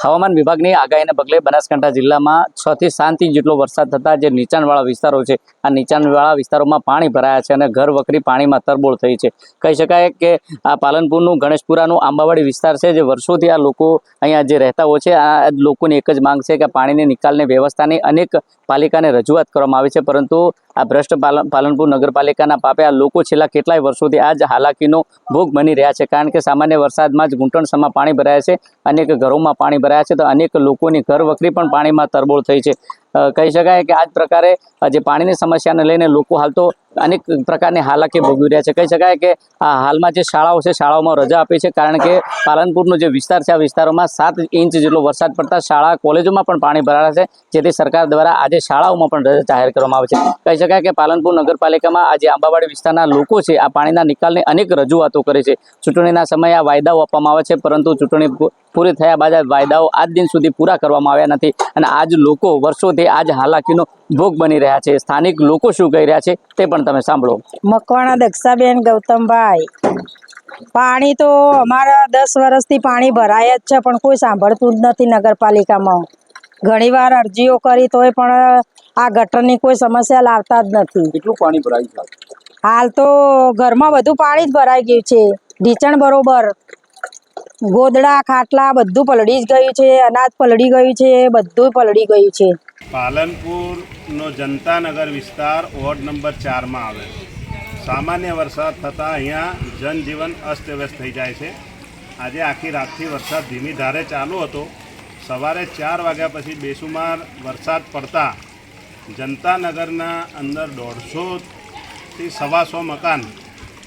હવામાન વિભાગની આગાહીને પગલે બનાસકાંઠા જિલ્લામાં છ થી સાત ઇંચ જેટલો વરસાદ થતાં જે નીચાણવાળા વિસ્તારો છે, આ નીચાણવાળા વિસ્તારોમાં પાણી ભરાયા છે અને ઘર વકરી પાણીમાં તરબોળ થઈ છે. કહી શકાય કે આ પાલનપુરનું, ગણેશપુરાનું, આંબાવાડી વિસ્તાર છે, જે વર્ષોથી આ લોકો અહીંયા જે રહેતા હોય છે, આ લોકોની એક જ માંગ છે કે પાણીની નિકાલની વ્યવસ્થાની અનેક પાલિકાને રજૂઆત કરવામાં આવી છે, પરંતુ આ ભ્રષ્ટ પાલન, પાલનપુર નગરપાલિકાના પાપે આ લોકો છેલ્લા કેટલાય વર્ષોથી આ જ હાલાકીનો ભોગ બની રહ્યા છે, કારણ કે સામાન્ય વરસાદમાં જ ઘૂંટણસમાં પાણી ભરાયા છે, અનેક ઘરોમાં પાણી ભરાયા છે તો અનેક લોકોની ઘર વખરી પણ પાણીમાં તરબોળ થઈ છે. કહી શકાય કે આ જ પ્રકારે જે પાણીની સમસ્યાને લઈને લોકો હાલ તો અનેક પ્રકારની હાલાકી ભોગવી રહ્યા છે. કહી શકાય કે આ હાલમાં જે શાળાઓ છે, શાળાઓમાં રજા આપી છે, કારણ કે પાલનપુરનો જે વિસ્તાર છે, આ વિસ્તારોમાં સાત ઇંચ જેટલો વરસાદ પડતા શાળા કોલેજોમાં પણ પાણી ભરાયા છે, જેથી સરકાર દ્વારા આજે શાળાઓમાં પણ રજા જાહેર કરવામાં આવે છે. કહી શકાય કે પાલનપુર નગરપાલિકામાં આજે આંબાવાડી વિસ્તારના લોકો છે, આ પાણીના નિકાલની અનેક રજૂઆતો કરે છે. ચૂંટણીના સમયે આ વાયદાઓ આપવામાં આવે છે, પરંતુ ચૂંટણી પૂરી થયા બાદ વાયદાઓ આજ દિન સુધી પૂરા કરવામાં આવ્યા નથી. અને આજ લોકો વર્ષોથી આજ હાલાકીનો ભોગ બની રહ્યા છે. સ્થાનિક લોકો શું કહી રહ્યા છે તે પણ તમે સાંભળો. મકવાણા દક્ષાબેન ગૌતમભાઈ પાણી તો અમારા દસ વર્ષથી પાણી ભરાય જ છે પણ કોઈ સાંભળતું જ નથી નગરપાલિકામાં. ઘણીવાર અરજીઓ કરી તોય પણ આ ગટરની કોઈ સમસ્યા લાવતા જ નથી. કેટલું પાણી ભરાય છે? હાલ તો ઘરમાં બધું પાણી જ ભરાઈ ગયું છે. ઢીચણ બરોબર. ગોદડા, ખાટલા બધું પલળી જ ગયું છે, અનાજ પલળી ગયું છે, બધું પલળી ગયું છે. પાલનપુરનો જનતાનગર વિસ્તાર વોર્ડ નંબર ચારમાં આવે. સામાન્ય વરસાદ થતાં અહીંયા જનજીવન અસ્તવ્યસ્ત થઈ જાય છે. આજે આખી રાતથી વરસાદ ધીમી ધારે ચાલુ હતો. સવારે ચાર વાગ્યા પછી બેસુમાર વરસાદ પડતા જનતાનગરના અંદર દોઢસોથી સવાસો મકાન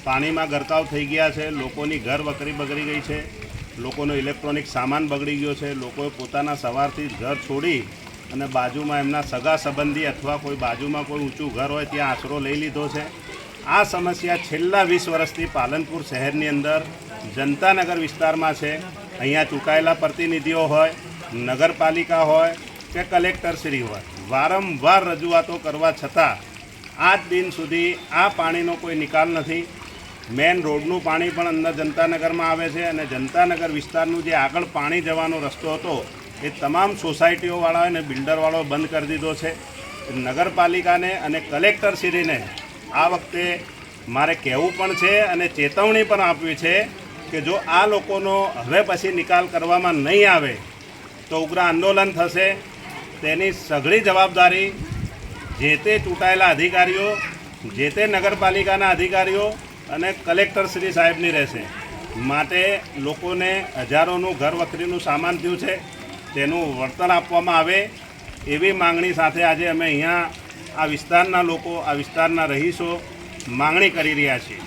પાણીમાં ગરકાવ થઈ ગયા છે. લોકોની ઘર વકરી બગડી ગઈ છે. લોકોનો ઇલેક્ટ્રોનિક સામાન બગડી ગયો છે, લોકોએ પોતાના સવારથી ઘર છોડી અને બાજુમાં એમના સગા સંબંધી અથવા કોઈ બાજુમાં કોઈ ઊંચું ઘર હોય ત્યાં આશરો લઈ લીધો છે. આ સમસ્યા છેલ્લા વીસ વર્ષથી પાલનપુર શહેરની અંદર જનતાનગર વિસ્તારમાં છે. અહીંયા ચૂંટાયેલા પ્રતિનિધિઓ હોય, નગરપાલિકા હોય કે કલેક્ટરશ્રી હોય, વારંવાર રજૂઆતો કરવા છતાં આજ દિન સુધી આ પાણીનો કોઈ નિકાલ નથી. મેન રોડનું પાણી પણ અંદર જનતાનગરમાં આવે છે અને જનતાનગર વિસ્તારનું જે આગળ પાણી જવાનો રસ્તો હતો, એ તમામ સોસાયટીઓવાળાએ અને બિલ્ડરવાળાએ બંધ કરી દીધો છે. નગરપાલિકાને અને કલેક્ટરશ્રીને આ વખતે મારે કહેવું પણ છે અને ચેતવણી પણ આપવી છે કે જો આ લોકોનો હવે પછી નિકાલ કરવામાં નહીં આવે, તો ઉગ્ર આંદોલન થશે. તેની સઘળી જવાબદારી જે તે ચૂંટાયેલા અધિકારીઓ, જે તે નગરપાલિકાના અધિકારીઓ અને કલેક્ટર શ્રી સાહેબની રહેશે. માટે લોકોને હજારોનું ઘર વખરીનું સામાન થયું છે. તેનું વળતર આપવામાં આવે. એવી માંગણી સાથે આજે અમે અહીંયા આ વિસ્તારના લોકો, આ વિસ્તારના રહીશો માંગણી કરી રહ્યા છીએ.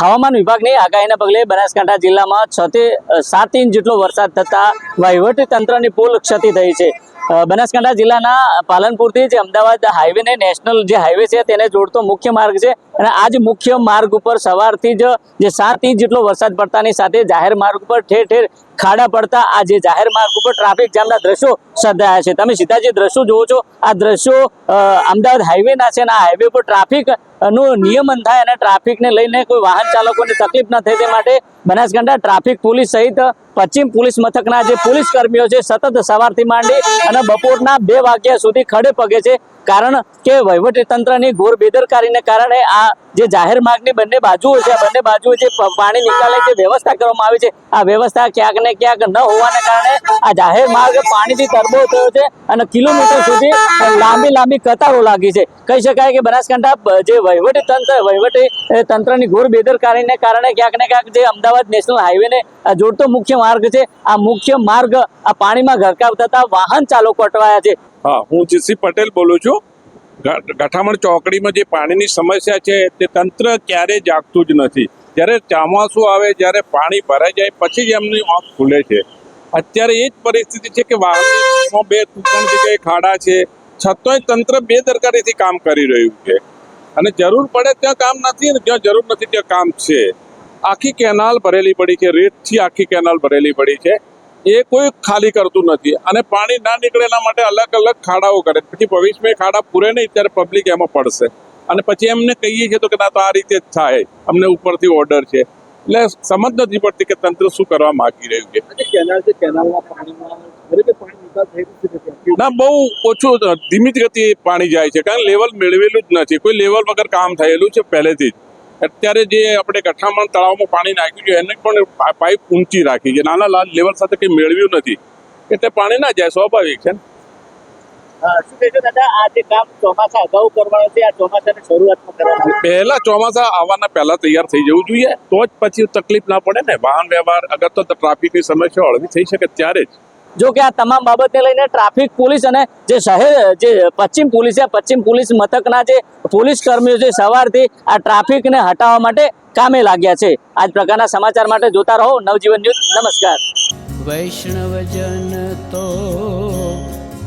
હવામાન વિભાગની આગાહીના પગલે બનાસકાંઠા જિલ્લામાં છ થી સાત ઇંચ જેટલો વરસાદ થતાં વહીવટી તંત્રની પુલ ક્ષતિ થઈ છે. બનાસકાંઠા જિલ્લાના પાલનપુરથી જે અમદાવાદ હાઈવે ને નેશનલ જે હાઈવે છે તેને જોડતો મુખ્ય માર્ગ છે અને આ જ મુખ્ય માર્ગ ઉપર સવારથી જ જે સાત ઇંચ જેટલો વરસાદ પડતાની સાથે જાહેર માર્ગ ઉપર ઠેર ઠેર ખાડા પડતા આ જે જાહેર માર્ગ ઉપર ટ્રાફિક જામના દ્રશ્યો સર્જાયા છે. તમે સીધા જે દ્રશ્યો જુઓ છો, આ દ્રશ્યો અમદાવાદ હાઈવેના છે અને આ હાઈવે પર ટ્રાફિકનું નિયમન થાય અને ટ્રાફિકને લઈને કોઈ વાહન ચાલકોને તકલીફ ન થાય તે માટે બનાસકાંઠા ટ્રાફિક પોલીસ સહિત પશ્ચિમ પોલીસ મથકના જે પોલીસ કર્મીઓ છે, સતત સવારથી માંડી અને બપોરના બે વાગ્યા સુધી ખડે પગે છે. કારણ કે વહીવટી તંત્રની ઘોર બેદરકારીને કારણે આ જે જાહેર માર્ગની બંને બાજુઓ છે બંને બાજુઓ જે પાણી નિકાલે જે વ્યવસ્થા કરવામાં આવી છે, આ વ્યવસ્થા ક્યાંક ને ક્યાંક ન હોવાને કારણે આ જાહેર માર્ગ પાણીથી તરબો થયો છે અને કિલોમીટર સુધી લાંબી લાંબી કતારો લાગી છે. કહી શકાય કે બનાસકાંઠા જે વહીવટી તંત્ર, વહીવટી તંત્રની ઘોર બેદરકારીને કારણે ક્યાંક ને ક્યાંક જે અમદાવાદ નેશનલ હાઈવેને જોડતો મુખ્ય માર્ગ છે. આ મુખ્ય માર્ગ આ પાણીમાં ગરકાવ થતા વાહન ચાલકો અટવાયા છે. હા, હું જીસી પટેલ બોલું છું. ગઠામણ ચોકડીમાં જે પાણીની સમસ્યા છે, તે તંત્ર ક્યારે જાગતું જ નથી. જ્યારે ચોમાસું આવે, જ્યારે પાણી ભરાઈ જાય, પછી જ એમની આંખ ખુલે છે. અત્યારે એ જ પરિસ્થિતિ છે કે વાહનો બે ત્રણ જગ્યાએ ખાડા છે. છતાંય તંત્ર બેદરકારીથી કામ કરી રહ્યું છે. અને જરૂર પડે ત્યાં કામ નથી અને જ્યાં જરૂર નથી ત્યાં કામ છે. આખી કેનાલ ભરેલી પડી છે. રેતથી આખી કેનાલ ભરેલી પડી છે. એ કોઈ ખાલી કરતું નથી. અને પાણી ના નીકળે એના માટે અલગ અલગ ખાડાઓ કરે પછી ભવિષ્યમાં ખાડા પૂરે નહીં, ત્યારે પબ્લિક એમાં પડશે. અને પછી એમને કહીએ છીએ તો કે ના તો આ રીતે જ થાય. અમને ઉપરથી ઓર્ડર છે. એટલે સમજ નથી પડતી કે તંત્ર શું કરવા માંગી રહ્યું છે. ના બહુ ઓછું ધીમી ગતિ પાણી જાય છે. કારણ લેવલ મેળવેલું જ નથી. કોઈ લેવલ વગર કામ થયેલું છે પહેલેથી જ. અત્યારે જે આપણે ગઠામણ તળાવમાં પાણી નાખ્યું છે એને પણ પાઇપ ઊંચી રાખી છે. નાના લાલ લેવલ સાથે કંઈ મેળવ્યું નથી. એટલે પાણી ના જાય સ્વાભાવિક છે ને? પહેલા ચોમાસા આવવાના પહેલા તૈયાર થઈ જવું જોઈએ તો જ પછી તકલીફ ના પડે ને. વાહન વ્યવહાર અગર તો ટ્રાફિકની સમસ્યા હળવી થઈ શકે ત્યારે જ. જો કે આ તમામ બાબતને લઈને ટ્રાફિક પોલીસ અને જે શહેર જે પશ્ચિમ પોલીસ છે પશ્ચિમ પોલીસ મથકના જે પોલીસ કર્મીઓ છે સવારથી આ ટ્રાફિકને હટાવવા માટે કામે લાગ્યા છે. આ જ પ્રકારના સમાચાર માટે જોતા રહો. નવજીવન ન્યૂઝ નમસ્કાર. વૈષ્ણવજન તો